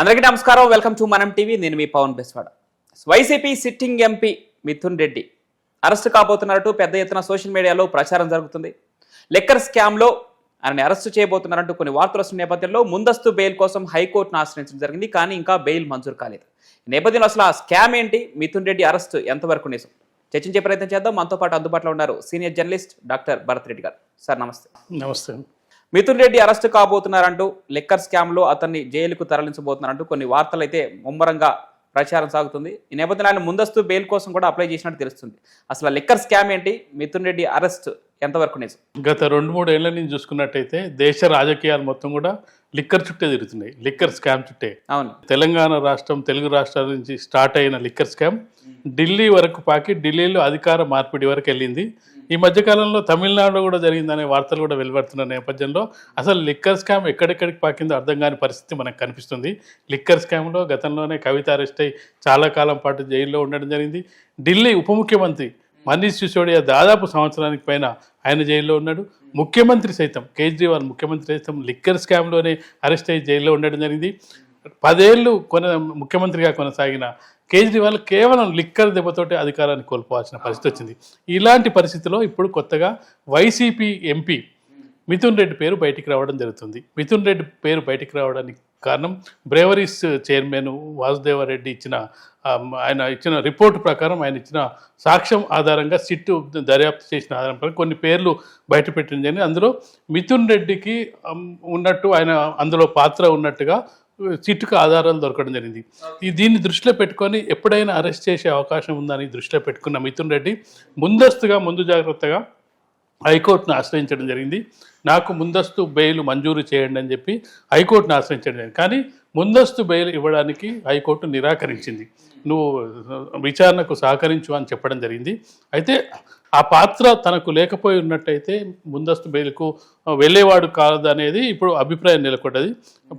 అందరికీ నమస్కారం. Welcome to మనం టీవీ నేను మీ Pawan Bezwada. YCP sitting MP Mithun Reddy arrest కాబోతున్నట్టు పెద్ద ఎత్తున సోషల్ మీడియాలో ప్రచారం జరుగుతుంది. లెక్కర్ స్కామ్లో ఆయనని అరెస్టు చేయబోతున్నారంటూ కొన్ని వార్తలు వస్తున్న నేపథ్యంలో ముందస్తు బెయిల్ కోసం హైకోర్టును ఆశ్రయించడం జరిగింది కానీ ఇంకా బెయిల్ మంజూరు కాలేదు. ఈ నేపథ్యంలో అసలు ఆ స్కామ్ ఏంటి? మిథున్ రెడ్డి అరెస్టు ఎంతవరకు నిజం? చర్చించే ప్రయత్నం చేద్దాం. మనతో పాటు అందుబాటులో ఉన్నారు senior journalist doctor Bharat Reddy garu. Sir నమస్తే. నమస్తే. మిథున్ రెడ్డి అరెస్ట్ కాబోతున్నారంటూ లిక్కర్ స్కామ్లో అతన్ని జైలుకు తరలించబోతున్నారంటూ కొన్ని వార్తలు అయితే ముమ్మరంగా ప్రచారం సాగుతుంది. ఈ నేపథ్యంలో ఆయన ముందస్తు బెయిల్ కోసం కూడా అప్లై చేసినట్టు తెలుస్తుంది. అసలు లిక్కర్ స్కామ్ ఏంటి? మిథున్ రెడ్డి అరెస్ట్ ఎంతవరకు నిజం? గత రెండు మూడు ఏళ్ళ నుంచి చూసుకున్నట్టయితే దేశ రాజకీయాలు మొత్తం కూడా లిక్కర్ చుట్టే తిరుగుతున్నాయి. లిక్కర్ స్కామ్ చుట్టే. అవును. తెలంగాణ రాష్ట్రం తెలుగు రాష్ట్రాల నుంచి స్టార్ట్ అయిన లిక్కర్ స్కామ్. ఢిల్లీ వరకు పాకి ఢిల్లీలో అధికార మార్పిడి వరకు వెళ్ళింది. ఈ మధ్యకాలంలో తమిళనాడులో కూడా జరిగిందనే వార్తలు కూడా వెలువడుతున్న నేపథ్యంలో అసలు లిక్కర్ స్కామ్ ఎక్కడెక్కడికి పాకిందో అర్థం కాని పరిస్థితి మనకు కనిపిస్తుంది. లిక్కర్ స్కామ్లో గతంలోనే కవిత అరెస్ట్ అయి చాలా కాలం పాటు జైల్లో ఉండడం జరిగింది. ఢిల్లీ ఉప ముఖ్యమంత్రి మనీష్ సిసోడియా దాదాపు సంవత్సరానికి పైన ఆయన జైల్లో ఉన్నాడు. ముఖ్యమంత్రి సైతం కేజ్రీవాల్ ముఖ్యమంత్రి సైతం లిక్కర్ స్కామ్లోనే అరెస్ట్ అయ్యి జైల్లో ఉండడం జరిగింది. పదేళ్ళు కొన ముఖ్యమంత్రిగా కొనసాగిన కేజ్రీవాల్ కేవలం లిక్కర్ దెబ్బతోటి అధికారాన్ని కోల్పోవాల్సిన పరిస్థితి వచ్చింది. ఇలాంటి పరిస్థితిలో ఇప్పుడు కొత్తగా వైసీపీ ఎంపీ మిథున్ రెడ్డి పేరు బయటికి రావడం జరుగుతుంది. మిథున్ రెడ్డి పేరు బయటికి రావడానికి కారణం. బ్రేవరీస్ చైర్మన్ వాసుదేవరెడ్డి ఇచ్చిన ఆయన ఇచ్చిన రిపోర్ట్ ప్రకారం ఆయన ఇచ్చిన సాక్ష్యం ఆధారంగా సిట్టు దర్యాప్తు చేసిన ఆధారం ప్రకారం కొన్ని పేర్లు బయటపెట్టిందని అందులో మిథున్ రెడ్డికి ఉన్నట్టు ఆయన అందులో పాత్ర ఉన్నట్టుగా సిట్టుకు ఆధారాలు దొరకడం జరిగింది. ఈ దీన్ని దృష్టిలో పెట్టుకొని ఎప్పుడైనా అరెస్ట్ చేసే అవకాశం ఉందని దృష్టిలో పెట్టుకున్న మిథున్ రెడ్డి ముందస్తుగా ముందు జాగ్రత్తగా హైకోర్టును ఆశ్రయించడం జరిగింది. నాకు ముందస్తు బెయిల్ మంజూరు చేయండి అని చెప్పి హైకోర్టును ఆశ్రయించడం జరిగింది. కానీ ముందస్తు బెయిల్ ఇవ్వడానికి హైకోర్టు నిరాకరించింది. నువ్వు విచారణకు సహకరించు అని చెప్పడం జరిగింది. అయితే ఆ పాత్ర తనకు లేకపోయి ఉన్నట్టయితే ముందస్తు బెయిల్కు వెళ్ళేవాడు కాదు అనేది ఇప్పుడు అభిప్రాయం నెలకొన్నది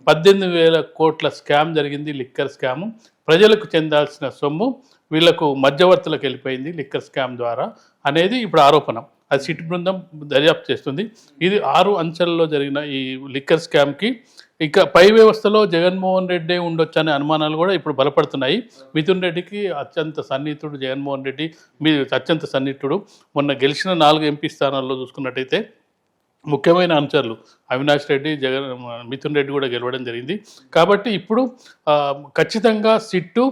పద్దెనిమిది వేల కోట్ల స్కామ్ జరిగింది లిక్కర్ స్కాము. ప్రజలకు చెందాల్సిన సొమ్ము వీళ్ళకు మధ్యవర్తులకు వెళ్ళిపోయింది లిక్కర్ స్కామ్ ద్వారా అనేది ఇప్పుడు ఆరోపణ. అది సిట్ బృందం దర్యాప్తు చేస్తుంది. ఇది ఆరు అంచెల్లో జరిగిన ఈ లిక్కర్ స్కామ్కి ఇక పై వ్యవస్థలో జగన్మోహన్ రెడ్డి ఉండొచ్చు అనే అనుమానాలు కూడా ఇప్పుడు బలపడుతున్నాయి. మిథున్ రెడ్డికి అత్యంత సన్నిహితుడు జగన్మోహన్ రెడ్డి మీ అత్యంత సన్నిహితుడు. మొన్న గెలిచిన నాలుగు ఎంపీ స్థానాల్లో చూసుకున్నట్టయితే ముఖ్యమైన అంశాలు అవినాష్ రెడ్డి జగన్ మిథున్ రెడ్డి కూడా గెలవడం జరిగింది. కాబట్టి ఇప్పుడు ఖచ్చితంగా సిట్టు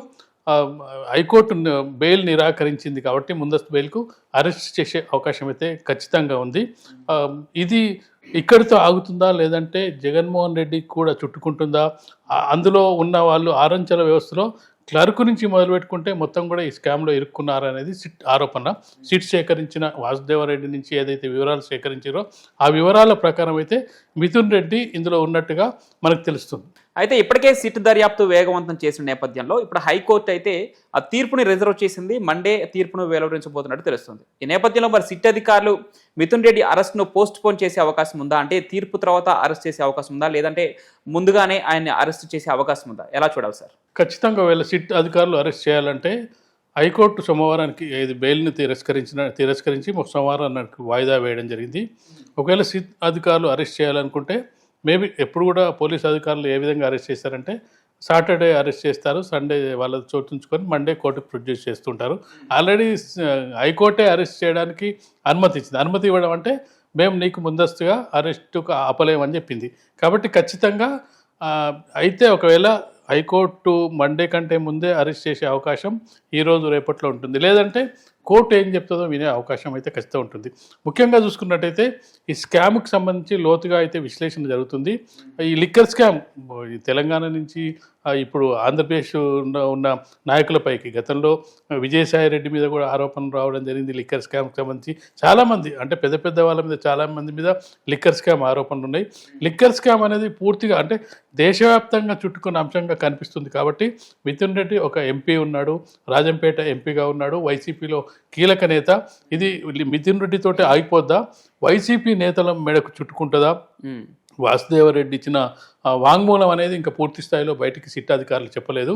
హైకోర్టు బెయిల్ నిరాకరించింది కాబట్టి ముందస్తు బెయిల్కు అరెస్ట్ చేసే అవకాశం అయితే ఖచ్చితంగా ఉంది. ఇది ఇక్కడితో ఆగుతుందా? లేదంటే జగన్మోహన్ రెడ్డి కూడా చుట్టుకుంటుందా? అందులో ఉన్న వాళ్ళు ఆరంచల వ్యవస్థలో క్లర్క్ నుంచి మొదలు పెట్టుకుంటే మొత్తం కూడా ఈ స్కామ్లో ఇరుక్కున్నారనేది సిట్ ఆరోపణ. సిట్ సేకరించిన వాసుదేవరెడ్డి నుంచి ఏదైతే వివరాలు సేకరించారో ఆ వివరాల ప్రకారం అయితే మిథున్ రెడ్డి ఇందులో ఉన్నట్టుగా మనకు తెలుస్తుంది. అయితే ఇప్పటికే సిట్ దర్యాప్తు వేగవంతం చేసిన నేపథ్యంలో ఇప్పుడు హైకోర్టు అయితే ఆ తీర్పుని రిజర్వ్ చేసింది. మండే తీర్పును వెలువరించబోతున్నట్టు తెలుస్తుంది. ఈ నేపథ్యంలో మరి సిట్ అధికారులు మిథున్ రెడ్డి అరెస్ట్ను పోస్ట్ పోన్ చేసే అవకాశం ఉందా? అంటే తీర్పు తర్వాత అరెస్ట్ చేసే అవకాశం ఉందా? లేదంటే ముందుగానే ఆయన్ని అరెస్ట్ చేసే అవకాశం ఉందా? ఎలా చూడాలి సార్? ఖచ్చితంగా వీళ్ళ సిట్ అధికారులు అరెస్ట్ చేయాలంటే హైకోర్టు సోమవారానికి ఇది బెయిల్ని తిరస్కరించిన తిరస్కరించి సోమవారానికి సోమవారం వాయిదా వేయడం జరిగింది. ఒకవేళ సిట్ అధికారులు అరెస్ట్ చేయాలనుకుంటే మేబీ ఎప్పుడు కూడా పోలీస్ అధికారులు ఏ విధంగా అరెస్ట్ చేస్తారంటే సాటర్డే అరెస్ట్ చేస్తారు సండే వాళ్ళ చోటుంచుకొని మండే కోర్టుకు ప్రొడ్యూస్ చేస్తుంటారు. ఆల్రెడీ హైకోర్టే అరెస్ట్ చేయడానికి అనుమతి ఇచ్చింది. అనుమతి ఇవ్వడం అంటే మేము నీకు ముందస్తుగా అరెస్టుకు ఆపలేమని చెప్పింది. కాబట్టి ఖచ్చితంగా అయితే ఒకవేళ హైకోర్టు మండే కంటే ముందే అరెస్ట్ చేసే అవకాశం ఈరోజు రేపట్లో ఉంటుంది. లేదంటే కోర్టు ఏం చెప్తుందో వినే అవకాశం అయితే ఖచ్చితంగా ఉంటుంది. ముఖ్యంగా చూసుకున్నట్టయితే ఈ స్కామ్కి సంబంధించి లోతుగా అయితే విశ్లేషణ జరుగుతుంది. ఈ లిక్కర్ స్కామ్ ఈ తెలంగాణ నుంచి ఇప్పుడు ఆంధ్రప్రదేశ్ ఉన్న ఉన్న నాయకులపైకి గతంలో విజయసాయి రెడ్డి మీద కూడా ఆరోపణలు రావడం జరిగింది లిక్కర్ స్కామ్కి సంబంధించి. చాలామంది అంటే పెద్ద పెద్ద వాళ్ళ మీద చాలామంది మీద లిక్కర్ స్కామ్ ఆరోపణలు ఉన్నాయి. లిక్కర్ స్కామ్ అనేది పూర్తిగా అంటే దేశవ్యాప్తంగా చుట్టుకున్న అంశంగా కనిపిస్తుంది కాబట్టి మిథున్ రెడ్డి ఒక ఎంపీ ఉన్నాడు రాజంపేట ఎంపీగా ఉన్నాడు వైసీపీలో కీలక నేత. ఇది మిథున్ రెడ్డితోటి ఆగిపోద్దా? వైసీపీ నేతల మెడకు చుట్టుకుంటుందా? వాసుదేవరెడ్డి ఇచ్చిన వాంగ్మూలం అనేది ఇంకా పూర్తి స్థాయిలో బయటికి సిట్ అధికారులు చెప్పలేదు.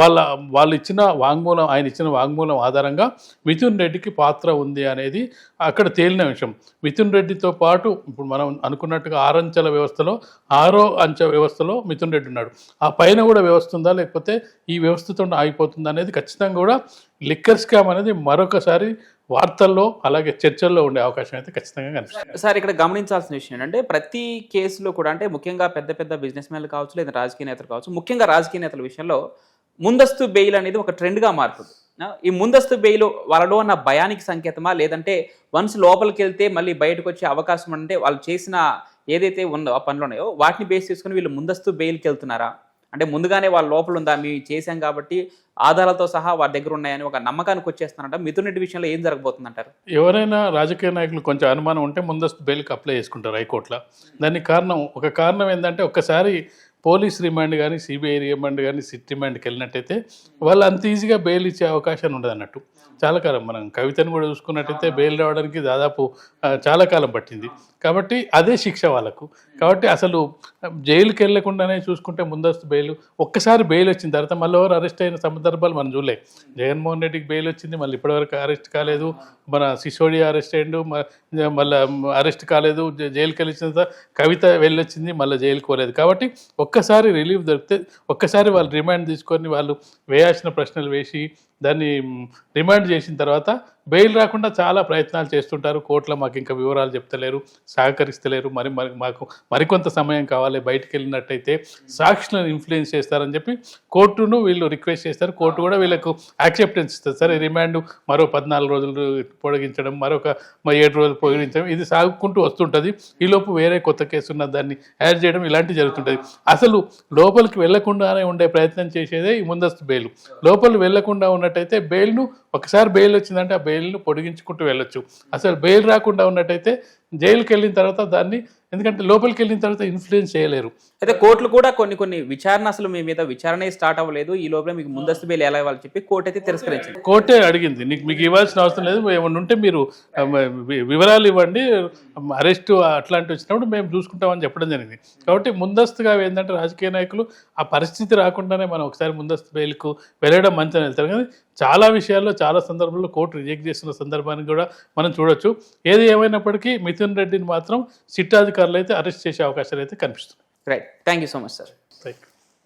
వాళ్ళ వాళ్ళు ఇచ్చిన వాంగ్మూలం ఆయన ఇచ్చిన వాంగ్మూలం ఆధారంగా మిథున్ రెడ్డికి పాత్ర ఉంది అనేది అక్కడ తేలిన విషయం. మిథున్ రెడ్డితో పాటు ఇప్పుడు మనం అనుకున్నట్టుగా ఆరంచెల వ్యవస్థలో ఆరో అంచె వ్యవస్థలో మిథున్ రెడ్డి ఉన్నాడు. ఆ పైన కూడా వ్యవస్థ ఉందా? లేకపోతే ఈ వ్యవస్థతో ఆగిపోతుందా అనేది ఖచ్చితంగా కూడా లిక్కర్ స్కామ్ అనేది మరొకసారి వార్తల్లో అలాగే చర్చల్లో ఉండే అవకాశం అయితే ఖచ్చితంగా కనిపిస్తుంది. సార్ ఇక్కడ గమనించాల్సిన విషయం ఏంటంటే ప్రతి కేసులో కూడా అంటే ముఖ్యంగా పెద్ద పెద్ద బిజినెస్ మ్యాన్లు కావచ్చు లేదా రాజకీయ నేతలు కావచ్చు ముఖ్యంగా రాజకీయ నేతల విషయంలో ముందస్తు బెయిల్ అనేది ఒక ట్రెండ్గా మారుతుంది. ఈ ముందస్తు బెయిల్ వాళ్ళలో ఉన్న భయానికి సంకేతమా లేదంటే వన్స్ లోపలికి వెళ్తే మళ్ళీ బయటకు వచ్చే అవకాశం అంటే వాళ్ళు చేసిన ఏదైతే ఉందో ఆ పనులు ఉన్నాయో వాటిని బేస్ చేసుకుని వీళ్ళు ముందస్తు బెయిల్కి వెళ్తున్నారా? అంటే ముందుగానే వాళ్ళ లోపల ఉందా? మేము చేశాం కాబట్టి ఆధారాలతో సహా వారి దగ్గర ఉన్నాయని ఒక నమ్మకానికి వచ్చేస్తానంట మిథున్ విషయంలో ఏం జరగబోతుంది అంటారు ఎవరైనా రాజకీయ నాయకులు కొంచెం అనుమానం ఉంటే ముందస్తు బెయిల్కి అప్లై చేసుకుంటారు హైకోర్టులో. దానికి కారణం ఒక కారణం ఏంటంటే ఒక్కసారి పోలీస్ రిమాండ్ కానీ సిబిఐ రిమాండ్ కానీ సిట్ రిమాండ్కి వెళ్ళినట్టయితే వాళ్ళు అంత ఈజీగా బెయిల్ ఇచ్చే అవకాశం ఉండదు అన్నట్టు. చాలా కాలం మనం కవితను కూడా చూసుకున్నట్టయితే బెయిల్ రావడానికి దాదాపు చాలా కాలం పట్టింది. కాబట్టి అదే శిక్ష వాళ్ళకు. కాబట్టి అసలు జైలుకి వెళ్ళకుండానే చూసుకుంటే ముందస్తు బెయిల్ ఒక్కసారి బెయిల్ వచ్చిన తర్వాత మళ్ళీ ఎవరు అరెస్ట్ అయిన సందర్భాలు మనం చూడలే. జగన్మోహన్ రెడ్డికి బెయిల్ వచ్చింది మళ్ళీ ఇప్పటివరకు అరెస్ట్ కాలేదు. మన సిసోడియా అరెస్ట్ అయ్యిండు మళ్ళీ అరెస్ట్ కాలేదు జైలుకి వెళ్ళిన తర్వాత కవిత వెళ్ళొచ్చింది మళ్ళీ జైలుకి పోలేదు. కాబట్టి ఒక్కసారి రిలీఫ్ దొరికితే ఒక్కసారి వాళ్ళు రిమాండ్ తీసుకొని వాళ్ళు వేయాల్సిన ప్రశ్నలు వేసి దాన్ని రిమాండ్ చేసిన తర్వాత బెయిల్ రాకుండా చాలా ప్రయత్నాలు చేస్తుంటారు. కోర్టులో మాకు ఇంకా వివరాలు చెప్తలేరు సహకరిస్తలేరు. మరి మరి మాకు మరికొంత సమయం కావాలి బయటికి వెళ్ళినట్టయితే సాక్షులను ఇన్ఫ్లుయెన్స్ చేస్తారని చెప్పి కోర్టును వీళ్ళు రిక్వెస్ట్ చేస్తారు. కోర్టు కూడా వీళ్ళకు యాక్సెప్టెన్స్ ఇస్తుంది. సరే రిమాండ్ మరో పద్నాలుగు రోజులు పొడిగించడం మరొక ఏడు రోజులు పొడిగించడం ఇది సాగుకుంటూ వస్తుంటుంది. ఈలోపు వేరే కొత్త కేసు ఉన్న దాన్ని యాడ్ చేయడం ఇలాంటివి జరుగుతుంటుంది. అసలు లోపలికి వెళ్ళకుండానే ఉండే ప్రయత్నం చేసేదే ఈ ముందస్తు బెయిల్. లోపల వెళ్ళకుండా ఉన్నట్టయితే బెయిల్ను ఒకసారి బెయిల్ వచ్చిందంటే ఆ బెయిల్ను పొడిగించుకుంటూ వెళ్ళొచ్చు. అసలు బెయిల్ రాకుండా ఉన్నట్టయితే జైలుకి వెళ్ళిన తర్వాత దాన్ని ఎందుకంటే లోపలికి వెళ్ళిన తర్వాత ఇన్ఫ్లుయెన్స్ చేయలేరు. అయితే కోర్టులు కూడా కొన్ని కొన్ని విచారణ అసలు మీ మీద విచారణ స్టార్ట్ అవ్వలేదు. ఈ లోపల మీకు ముందస్తు బెయిల్ ఎలా ఇవ్వాలని చెప్పి కోర్టు అయితే తిరస్కరించింది. కోర్టే అడిగింది. నీకు మీకు ఇవ్వాల్సిన అవసరం లేదు. ఏమన్నా ఉంటే మీరు వివరాలు ఇవ్వండి. అరెస్ట్ అట్లాంటివి వచ్చినప్పుడు మేము చూసుకుంటామని చెప్పడం జరిగింది. కాబట్టి ముందస్తుగా ఏంటంటే రాజకీయ నాయకులు ఆ పరిస్థితి రాకుండానే మనం ఒకసారి ముందస్తు బెయిల్కు వెళ్ళడం మంచిదని వెళ్తారు. కానీ చాలా విషయాల్లో చాలా సందర్భాల్లో కోర్టు రిజెక్ట్ చేసిన సందర్భాన్ని కూడా మనం చూడొచ్చు. ఏది ఏమైనప్పటికీ మిథున్ రెడ్డిని మాత్రం సిట్ అధికారులు అయితే అరెస్ట్ చేసే అవకాశాలు అయితే కనిపిస్తుంది Right. Thank you so much, sir. Thank you.